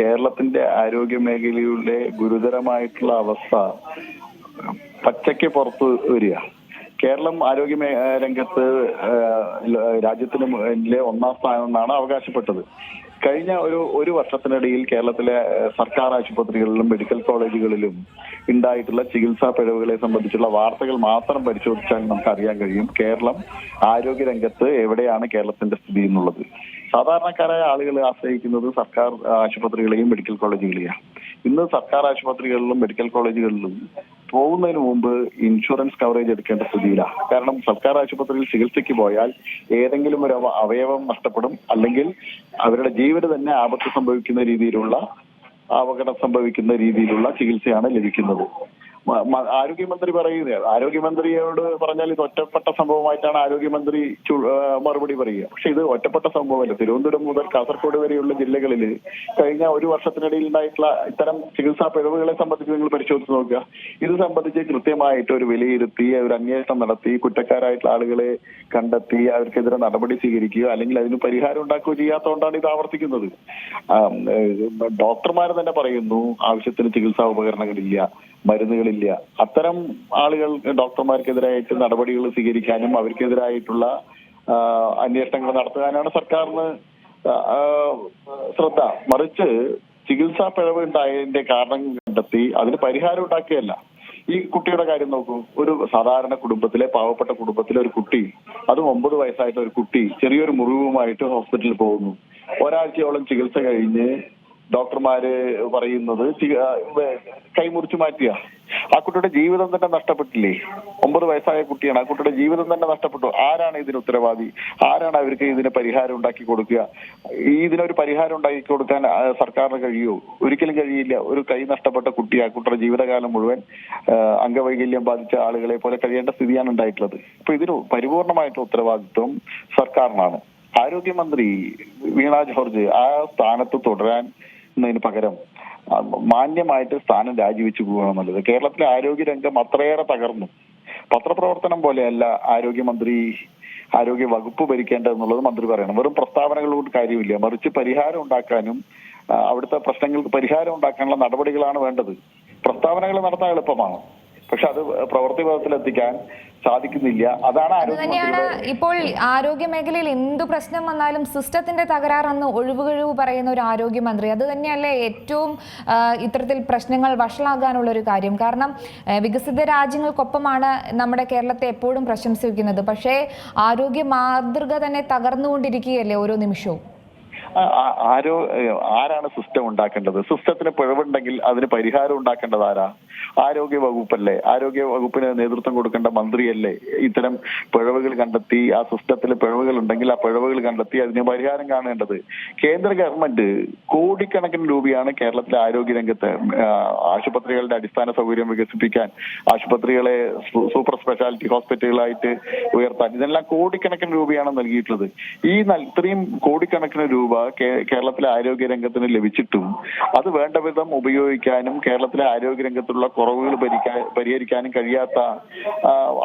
കേരളത്തിന്റെ ആരോഗ്യ മേഖലയുടെ ഗുരുതരമായിട്ടുള്ള അവസ്ഥ പച്ചയ്ക്ക് പുറത്ത് വരിക. കേരളം ആരോഗ്യ രംഗത്ത് രാജ്യത്തിന് ഒന്നാം സ്ഥാനം എന്നാണ് അവകാശപ്പെട്ടത്. കഴിഞ്ഞ ഒരു ഒരു വർഷത്തിനിടയിൽ കേരളത്തിലെ സർക്കാർ ആശുപത്രികളിലും മെഡിക്കൽ കോളേജുകളിലും ഉണ്ടായിട്ടുള്ള ചികിത്സാ പിഴവുകളെ സംബന്ധിച്ചുള്ള വാർത്തകൾ മാത്രം പരിശോധിച്ചാൽ നമുക്ക് അറിയാൻ കഴിയും കേരളം ആരോഗ്യ രംഗത്ത് എവിടെയാണ് കേരളത്തിന്റെ സ്ഥിതി എന്നുള്ളത്. സാധാരണക്കാരായ ആളുകൾ ആശ്രയിക്കുന്നത് സർക്കാർ ആശുപത്രികളെയും മെഡിക്കൽ കോളേജുകളെയാണ് ഇന്ന് സർക്കാർ ആശുപത്രികളിലും മെഡിക്കൽ കോളേജുകളിലും പോകുന്നതിന് മുമ്പ് ഇൻഷുറൻസ് കവറേജ് എടുക്കേണ്ട സ്ഥിതിയിലാണ് കാരണം സർക്കാർ ആശുപത്രിയിൽ ചികിത്സയ്ക്ക് പോയാൽ ഏതെങ്കിലും ഒരു അവയവം നഷ്ടപ്പെടും. അല്ലെങ്കിൽ അവരുടെ ജീവന് തന്നെ ആപത്ത് സംഭവിക്കുന്ന രീതിയിലുള്ള അപകടം സംഭവിക്കുന്ന രീതിയിലുള്ള ചികിത്സയാണ് ലഭിക്കുന്നത്. ആരോഗ്യമന്ത്രി പറയുന്നത് ആരോഗ്യമന്ത്രിയോട് പറഞ്ഞാൽ ഇത് ഒറ്റപ്പെട്ട സംഭവമായിട്ടാണ് ആരോഗ്യമന്ത്രി മറുപടി പറയുക. പക്ഷെ ഇത് ഒറ്റപ്പെട്ട സംഭവമല്ല. തിരുവനന്തപുരം മുതൽ കാസർഗോഡ് വരെയുള്ള ജില്ലകളിൽ കഴിഞ്ഞ ഒരു വർഷത്തിനിടയിൽ ഉണ്ടായിട്ടുള്ള ഇത്തരം ചികിത്സാ പിഴവുകളെ സംബന്ധിച്ച് നിങ്ങൾ പരിശോധിച്ച് നോക്കുക. ഇത് സംബന്ധിച്ച് കൃത്യമായിട്ട് ഒരു വിലയിരുത്തി ഒരു അന്വേഷണം നടത്തി കുറ്റക്കാരായിട്ടുള്ള ആളുകളെ കണ്ടെത്തി അവർക്കെതിരെ നടപടി സ്വീകരിക്കുക അല്ലെങ്കിൽ അതിന് പരിഹാരം ഉണ്ടാക്കുകയോ ചെയ്യാത്തതുകൊണ്ടാണ് ഇത് ആവർത്തിക്കുന്നത്. ഡോക്ടർമാർ തന്നെ പറയുന്നു ആവശ്യത്തിന് ചികിത്സാ ഉപകരണങ്ങളില്ല. മരുന്നുകളില്ല. അത്തരം ആളുകൾ ഡോക്ടർമാർക്കെതിരായിട്ട് നടപടികൾ സ്വീകരിക്കാനും അവർക്കെതിരായിട്ടുള്ള അന്വേഷണങ്ങൾ നടത്താനാണ് സർക്കാരിന് ശ്രദ്ധ. മറിച്ച് ചികിത്സാ പിഴവ് ഉണ്ടായതിന്റെ കാരണം കണ്ടെത്തി അതിന് പരിഹാരം ഉണ്ടാക്കുകയല്ല. ഈ കുട്ടിയുടെ കാര്യം നോക്കൂ. ഒരു സാധാരണ കുടുംബത്തിലെ പാവപ്പെട്ട കുടുംബത്തിലെ ഒരു കുട്ടി അതും ഒമ്പത് വയസ്സായിട്ട് ഒരു കുട്ടി ചെറിയൊരു മുറിവുമായിട്ട് ഹോസ്പിറ്റലിൽ പോകുന്നു. ഒരാഴ്ചയോളം ചികിത്സ കഴിഞ്ഞ് ഡോക്ടർമാര് പറയുന്നത് കൈമുറിച്ചു മാറ്റിയ. ആ കുട്ടിയുടെ ജീവിതം തന്നെ നഷ്ടപ്പെട്ടില്ലേ? ഒമ്പത് വയസ്സായ കുട്ടിയാണ്. ആ കുട്ടിയുടെ ജീവിതം തന്നെ നഷ്ടപ്പെട്ടു. ആരാണ് ഇതിന് ഉത്തരവാദി? ആരാണ് അവർക്ക് ഇതിന് പരിഹാരം ഉണ്ടാക്കി കൊടുക്കുക? ഈ ഇതിനൊരു പരിഹാരം ഉണ്ടാക്കി കൊടുക്കാൻ സർക്കാരിന് കഴിയുമോ ഒരിക്കലും കഴിയില്ല. ഒരു കൈ നഷ്ടപ്പെട്ട കുട്ടി ആ കുട്ടിയുടെ ജീവിതകാലം മുഴുവൻ അംഗവൈകല്യം ബാധിച്ച ആളുകളെ പോലെ കഴിയേണ്ട സ്ഥിതിയാണ് ഉണ്ടായിട്ടുള്ളത്. അപ്പൊ ഇതിന് പരിപൂർണമായിട്ടുള്ള ഉത്തരവാദിത്വം സർക്കാരിനാണ്. ആരോഗ്യമന്ത്രി വീണ ജോർജ് ആ സ്ഥാനത്ത് തുടരാൻ എന്നതിന് പകരം മാന്യമായിട്ട് സ്ഥാനം രാജിവെച്ചു നല്ലത്. കേരളത്തിലെ ആരോഗ്യ രംഗം അത്രയേറെ തകർന്നു. പത്രപ്രവർത്തനം പോലെയല്ല ആരോഗ്യമന്ത്രി ആരോഗ്യ വകുപ്പ് ഭരിക്കേണ്ടതെന്നുള്ളത് മന്ത്രി പറയണം. വെറും പ്രസ്താവനകൾ കൊണ്ട് കാര്യമില്ല. മറിച്ച് പരിഹാരം ഉണ്ടാക്കാനും അവിടുത്തെ പ്രശ്നങ്ങൾക്ക് പരിഹാരം ഉണ്ടാക്കാനുള്ള നടപടികളാണ് വേണ്ടത്. പ്രസ്താവനകൾ നടത്താൻ എളുപ്പമാണ്. പക്ഷെ അത് പ്രവൃത്തി പദത്തിലെത്തിക്കാൻ സാധിക്കുന്നില്ല. അതാണ് ഇപ്പോൾ ആരോഗ്യ മേഖലയിൽ എന്ത് പ്രശ്നം വന്നാലും സിസ്റ്റത്തിന്റെ തകരാറെന്ന് ഒഴിവുകഴിവ് പറയുന്ന ഒരു ആരോഗ്യമന്ത്രി അത് തന്നെയല്ലേ ഏറ്റവും ഇത്തരത്തിൽ പ്രശ്നങ്ങൾ വഷളാകാനുള്ള ഒരു കാര്യം. കാരണം വികസിത രാജ്യങ്ങൾക്കൊപ്പമാണ് നമ്മുടെ കേരളത്തെ എപ്പോഴും പ്രശംസിക്കുന്നത്. പക്ഷേ ആരോഗ്യ മാതൃക തന്നെ തകർന്നുകൊണ്ടിരിക്കുകയല്ലേ ഓരോ നിമിഷവും? ആരോ ആരാണ് സിസ്റ്റം ഉണ്ടാക്കേണ്ടത്? സിസ്റ്റത്തിന് പിഴവുണ്ടെങ്കിൽ അതിന് പരിഹാരം ഉണ്ടാക്കേണ്ടത് ആരാ? ആരോഗ്യ വകുപ്പല്ലേ? ആരോഗ്യ വകുപ്പിന് നേതൃത്വം കൊടുക്കേണ്ട മന്ത്രിയല്ലേ? ഇത്തരം പിഴവുകൾ കണ്ടെത്തി ആ സിസ്റ്റത്തിൽ പിഴവുകൾ ഉണ്ടെങ്കിൽ ആ പിഴവുകൾ കണ്ടെത്തി അതിന് പരിഹാരം കാണേണ്ടത്. കേന്ദ്ര ഗവൺമെന്റ് കോടിക്കണക്കിന് രൂപയാണ് കേരളത്തിലെ ആരോഗ്യ രംഗത്ത് ആശുപത്രികളുടെ അടിസ്ഥാന സൗകര്യം വികസിപ്പിക്കാൻ ആശുപത്രികളെ സൂപ്പർ സ്പെഷ്യാലിറ്റി ഹോസ്പിറ്റലുകളായിട്ട് ഉയർത്താൻ. ഇതെല്ലാം കോടിക്കണക്കിന് രൂപയാണ് നൽകിയിട്ടുള്ളത്. ഈ ഇത്രയും കോടിക്കണക്കിന് രൂപ കേരളത്തിലെ ആരോഗ്യ രംഗത്തിന് ലഭിച്ചിട്ടും അത് വേണ്ട വിധം ഉപയോഗിക്കാനും കേരളത്തിലെ ആരോഗ്യ രംഗത്തുള്ള കുറവുകൾ പരിഹരിക്കാനും കഴിയാത്ത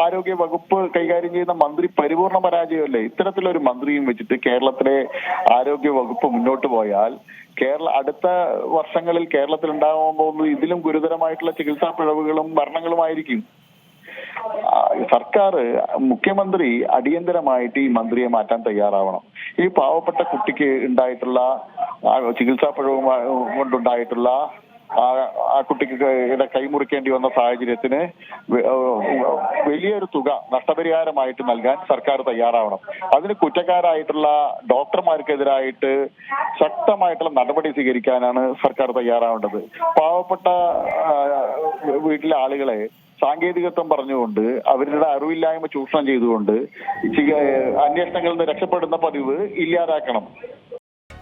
ആരോഗ്യ വകുപ്പ് കൈകാര്യം ചെയ്യുന്ന മന്ത്രി പരിപൂർണ പരാജയമല്ലേ? ഇത്തരത്തിലൊരു മന്ത്രിയും വെച്ചിട്ട് കേരളത്തിലെ ആരോഗ്യ വകുപ്പ് മുന്നോട്ട് പോയാൽ കേരള അടുത്ത വർഷങ്ങളിൽ കേരളത്തിൽ ഉണ്ടാകാൻ പോകുന്നത് ഇതിലും ഗുരുതരമായിട്ടുള്ള ചികിത്സാ പിഴവുകളും മരണങ്ങളുമായിരിക്കും. സർക്കാർ മുഖ്യമന്ത്രി അടിയന്തരമായിട്ട് ഈ മന്ത്രിയെ മാറ്റാൻ തയ്യാറാവണം. ഈ പാവപ്പെട്ട കുട്ടിക്ക് ഉണ്ടായിട്ടുള്ള ചികിത്സാ പിഴവ് കൊണ്ടുണ്ടായിട്ടുള്ള ആ ആ കുട്ടിക്ക് കൈമുറിക്കേണ്ടി വന്ന സാഹചര്യത്തിന് വലിയൊരു തുക നഷ്ടപരിഹാരമായിട്ട് നൽകാൻ സർക്കാർ തയ്യാറാവണം. അതിന് കുറ്റക്കാരായിട്ടുള്ള ഡോക്ടർമാർക്കെതിരായിട്ട് ശക്തമായിട്ടുള്ള നടപടി സ്വീകരിക്കാനാണ് സർക്കാർ തയ്യാറാവേണ്ടത്. പാവപ്പെട്ട വീട്ടിലെ ആളുകളെ സാങ്കേതികത്വം പറഞ്ഞുകൊണ്ട് അവരുടെ അറിവില്ലായ്മ ചൂഷണം ചെയ്തുകൊണ്ട് അന്വേഷണങ്ങളിൽ നിന്ന് രക്ഷപ്പെടുന്ന പതിവ് ഇല്ലാതാക്കണം.